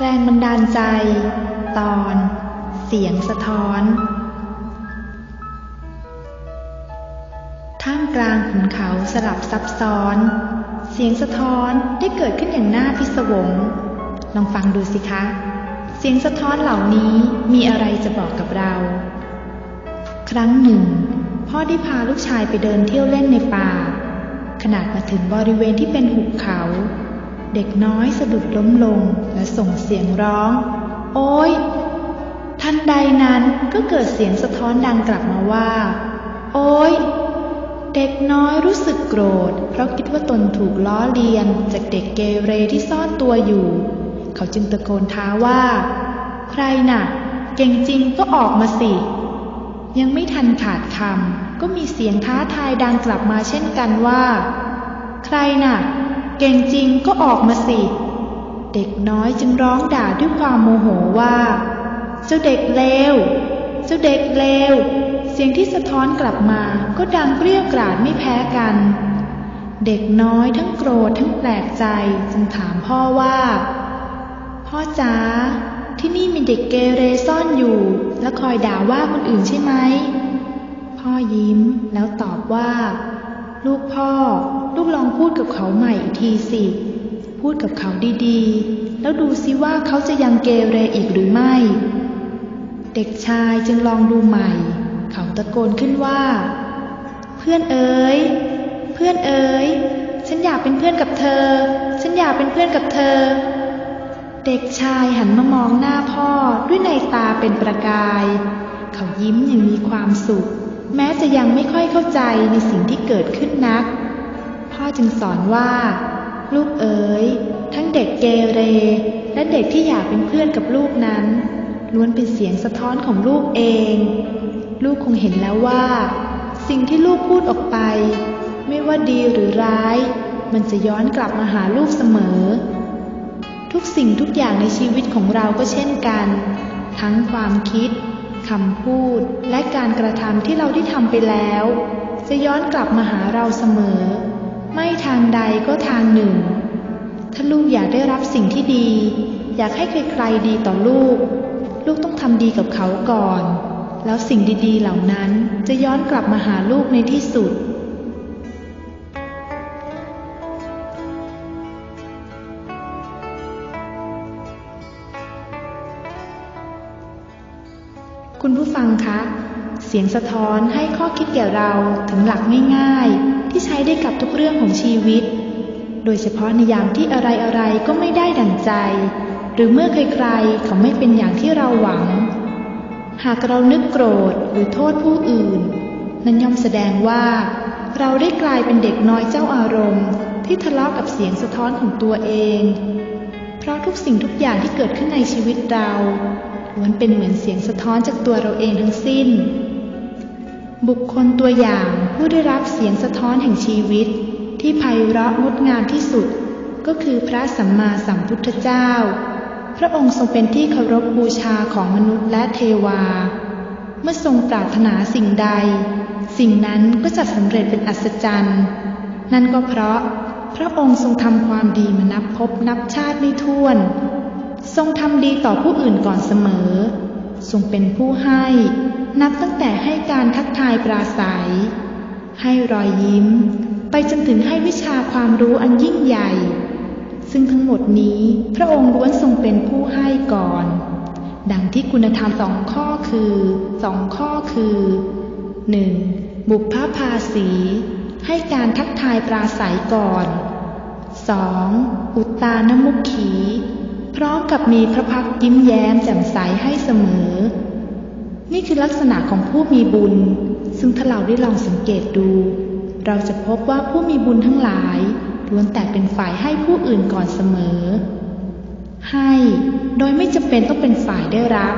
แรงบันดาลใจ ตอน เสียงสะท้อน ท่ามกลางขุนเขาสลับซับซ้อน เสียงสะท้อนได้เกิดขึ้นอย่างน่าพิศวง ลองฟังดูสิคะ เสียงสะท้อนเหล่านี้มีอะไรจะบอกกับเรา ครั้งหนึ่ง พ่อได้พาลูกชายไปเดินเที่ยวเล่นในป่า ขนาดมาถึงบริเวณที่เป็นหุบเขา เด็กน้อยสะดุดล้มลงและส่งเสียงร้อง โอ๊ยทันใดนั้นก็เกิดเสียงสะท้อนดังกลับมาว่า โอ๊ยเด็กน้อยรู้สึกโกรธ เพราะคิดว่าตนถูกล้อเลียน จากเด็กเกเรที่ซ่อนตัวอยู่ เขาจึงตะโกนท้าว่า ใครน่ะ เก่งจริงก็ออกมาสิ ยังไม่ทันขาดคำก็มีเสียงท้าทายดังกลับมาเช่นกันว่า ใครน่ะ เก่งจริงก็ออกมาสิ เด็กน้อยจึงร้องด่าด้วยความโมโหว่า เจ้าเด็กเลว เจ้าเด็กเลว เสียงที่สะท้อนกลับมาก็ดังเกรี้ยวกราดไม่แพ้กัน เด็กน้อยทั้งโกรธทั้งแปลกใจจึงถามพ่อว่า พ่อจ๋าที่นี่มีเด็กเกเรซ่อนอยู่ แล้วคอยด่าว่าคนอื่นใช่ไหม พ่อยิ้มแล้วตอบว่า ลูกพ่อ ลูกลองพูดกับ เขาใหม่อีกทีสิ พูดกับเขาดีๆ แล้วดูซิว่าเขาจะยังเกเรอีกหรือไม่ เด็กชายจึงลองดูใหม่ เขาตะโกนขึ้นว่า เพื่อนเอ๋ย เพื่อนเอ๋ย ฉันอยากเป็นเพื่อนกับเธอ ฉันอยากเป็นเพื่อนกับเธอ เด็กชายหันมามองหน้าพ่อด้วยในตาเป็นประกาย เขายิ้มอย่างมีความสุข แม้จะยังไม่ค่อยเข้าใจในสิ่งที่เกิดขึ้นนัก พ่อจึงสอนว่า ลูกเอ๋ย ทั้งเด็กเกเร และเด็กที่อยากเป็นเพื่อนกับลูกนั้น ล้วนเป็นเสียงสะท้อนของลูกเอง ลูกคงเห็นแล้วว่า สิ่งที่ลูกพูดออกไป ไม่ว่าดีหรือร้าย มันจะย้อนกลับมาหาลูกเสมอ ทุกสิ่งทุกอย่างในชีวิตของเราก็เช่นกัน ทั้งความคิดคำพูดและการกระทำที่เราได้ทำไปแล้ว จะย้อนกลับมาหาเราเสมอ ไม่ทางใดก็ทางหนึ่ง ถ้าลูกอยากได้รับสิ่งที่ดี อยากให้ใครๆดีต่อลูก ลูกต้องทำดีกับเขาก่อน แล้วสิ่งดีๆเหล่านั้นจะย้อนกลับมาหาลูกในที่สุดคุณผู้ฟังคะ เสียงสะท้อนให้ข้อคิดแก่เราถึงหลักง่ายๆ ที่ใช้ได้กับทุกเรื่องของชีวิต โดยเฉพาะในยามที่อะไรๆก็ไม่ได้ดั่งใจ หรือเมื่อใครๆเขาไม่เป็นอย่างที่เราหวัง หากเรานึกโกรธหรือโทษผู้อื่น นั้นย่อมแสดงว่า เราได้กลายเป็นเด็กน้อยเจ้าอารมณ์ ที่ทะเลาะกับเสียงสะท้อนของตัวเอง เพราะทุกสิ่งทุกอย่างที่เกิดขึ้นในชีวิตเราล้วนเป็นเหมือนเสียงสะท้อนจากตัวเราเองทั้งสิ้น บุคคลตัวอย่างผู้ได้รับเสียงสะท้อนแห่งชีวิต ที่ไพเราะงดงามที่สุด ก็คือพระสัมมาสัมพุทธเจ้า พระองค์ทรงเป็นที่เคารพบูชาของมนุษย์และเทวา เมื่อทรงปรารถนาสิ่งใด สิ่งนั้นก็จะสำเร็จเป็นอัศจรรย์ นั่นก็เพราะพระองค์ทรงทำความดีมานับพบนับชาติไม่ถ้วน ทรงทำดีต่อผู้อื่นก่อนเสมอ ทรงเป็นผู้ให้ นับตั้งแต่ให้การทักทายปราศัย ให้รอยยิ้ม ไปจนถึงให้วิชาความรู้อันยิ่งใหญ่ ซึ่งทั้งหมดนี้พระองค์ล้วนทรงเป็นผู้ให้ก่อน ดังที่คุณธรรมสองข้อคือสองข้อคือหนึ่งบุพภาภาสี ให้การทักทายปราศัยก่อน 2. อุตตานมุขขี พร้อมกับมีพระพักยิ้มแย้มแจ่มใสให้เสมอ คือลักษณะของผู้มีบุญ ซึ่งถ้าเราได้ลองสังเกตดู เราจะพบว่าผู้มีบุญทั้งหลายล้วนแต่เป็นฝ่ายให้ผู้อื่นก่อนเสมอ ให้โดยไม่จำเป็นต้องเป็นฝ่ายได้รับ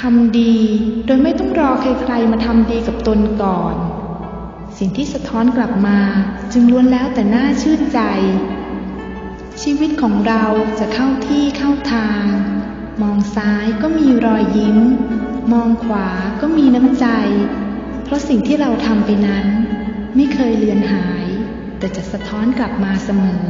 ทำดีโดยไม่ต้องรอใครๆมาทำดีกับตนก่อน สิ่งที่สะท้อนกลับมาจึงล้วนแล้วแต่น่าชื่นใจ ชีวิตของเราจะเข้าที่เข้าทาง มองซ้ายก็มีรอยยิ้ม มองขวาก็มีน้ำใจ เพราะสิ่งที่เราทำไปนั้น ไม่เคยเลือนหาย แต่จะสะท้อนกลับมาเสมอ